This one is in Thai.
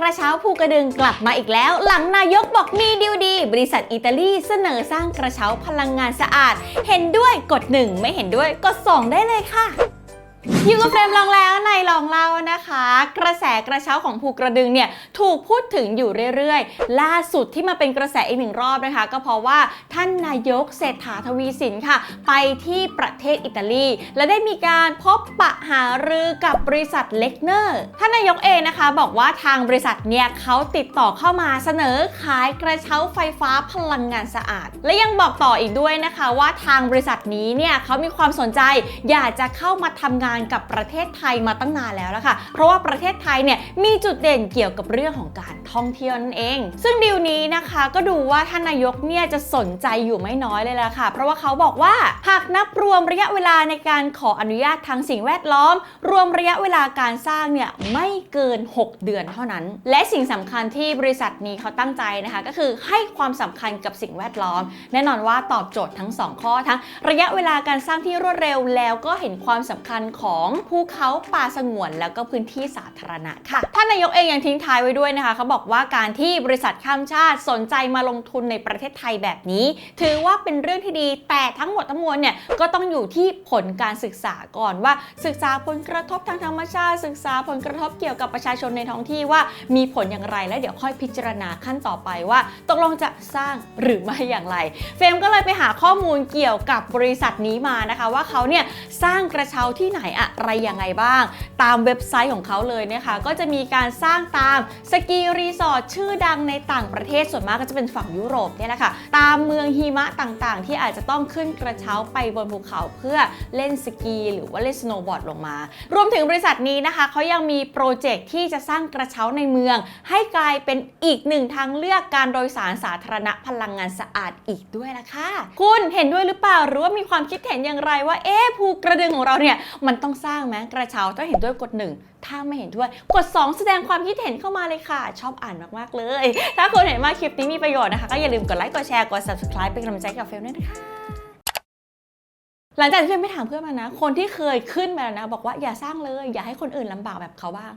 กระเช้าภูกระดึงกลับมาอีกแล้ว หลังนายกบอกมีดีลดี บริษัทอิตาลีเสนอสร้างกระเช้าพลังงานสะอาด เห็นด้วยกด 1 ไม่เห็นด้วยกด 2 ได้เลยค่ะ อยู่กับเฟรมลองแล้วในลองเล่านะคะ กระแสกระเช้าของภูกระดึงเนี่ยถูกพูดถึงอยู่เรื่อยๆ ล่าสุดที่มาเป็นกระแสอีกหนึ่งรอบนะคะ ก็เพราะว่าท่านนายกเศรษฐาทวีสินค่ะ ไปที่ประเทศอิตาลี และได้มีการพบปะหารือกับบริษัทเล็กเนอร์ท่านนายกเองนะคะ บอกว่าทางบริษัทเนี่ยเขาติดต่อเข้ามาเสนอขายกระเช้าไฟฟ้าพลังงานสะอาด และยังบอกต่ออีกด้วยนะคะ ว่าทางบริษัทนี้เนี่ยเขามีความสนใจอยากจะเข้ามาทำงานกับประเทศไทยมาตั้งนานแล้วละค่ะ เพราะว่าประเทศไทยเนี่ยมีจุดเด่นเกี่ยวกับเรื่องของการท่องเที่ยวนั่นเอง ซึ่งดีลนี้นะคะก็ดูว่าท่านนายกเนี่ยจะสนใจอยู่ไม่น้อยเลยล่ะค่ะ เพราะว่าเขาบอกว่าหากนับรวมระยะเวลาในการขออนุญาตทางสิ่งแวดล้อม รวมระยะเวลาการสร้างเนี่ยไม่เกิน 6 เดือนเท่านั้น และสิ่งสำคัญที่บริษัทนี้เขาตั้งใจนะคะ ก็คือให้ความสำคัญกับสิ่งแวดล้อม แน่นอนว่าตอบโจทย์ทั้ง 2 ข้อทั้งระยะเวลาการสร้างที่รวดเร็วแล้วก็เห็นความสำคัญของภูเขาป่าสงวน แล้วก็พื้นที่สาธารณะค่ะท่านนายกเองยังทิ้งท้ายไว้ด้วยนะคะเขาบอกว่าการที่บริษัทข้ามชาติสนใจมาลงทุนในประเทศไทยแบบนี้ ถือว่าเป็นเรื่องที่ดี แต่ทั้งหมดทั้งมวลเนี่ยก็ต้องอยู่ที่ผลการศึกษาก่อนว่า ศึกษาผลกระทบทางธรรมชาติ ศึกษาผลกระทบเกี่ยวกับประชาชนในท้องที่ว่ามีผลอย่างไร แล้วเดี๋ยวค่อยพิจารณาขั้นต่อไปว่าตกลงจะสร้างหรือไม่อย่างไร เฟรมก็เลยไปหาข้อมูลเกี่ยวกับบริษัทนี้มานะคะว่าเขาเนี่ยสร้างกระเช้าที่ไหนอะไรยังไงบ้าง ตามเว็บไซต์ของเขาเลยนะคะก็จะมีการสร้างตามสกีรีสอร์ทชื่อดังในต่างประเทศส่วนมากก็จะเป็นฝั่งยุโรปเนี่ยแหละค่ะตามเมืองหิมะต่างๆ ที่อาจจะต้องขึ้นกระเช้าไปบนภูเขาเพื่อเล่นสกี หรือว่าเล่นสโนว์บอร์ดลงมา รวมถึงบริษัทนี้นะคะเขายังมีโปรเจกต์ที่จะสร้างกระเช้าในเมือง ให้กลายเป็นอีกหนึ่งทางเลือกการโดยสารสาธารณะพลังงานสะอาดอีกด้วยล่ะค่ะคุณเห็นด้วยหรือเปล่าหรือว่ามีความคิดเห็นอย่างไรว่าเอ๊ะภูกระดึงของเราเนี่ยมันต้องสร้างไหมกระเช้าต้องเห็นด้วยกดหนึ่งถ้าไม่เห็นด้วยกด 2 แสดงความคิดเห็นเข้ามาเลยค่ะชอบอ่านมากๆเลย ถ้าคุณเห็นว่าคลิปนี้มีประโยชน์นะคะ ก็อย่าลืมกดไลค์ กดแชร์ กด subscribe เป็นกำลังใจกับเฟลด้วยนะคะหลังจากที่เฟลไม่ถามเพื่อนมานะ คนที่เคยขึ้นมาแล้วนะ บอกว่าอย่าสร้างเลย อย่าให้คนอื่นลำบากแบบเขาบ้าง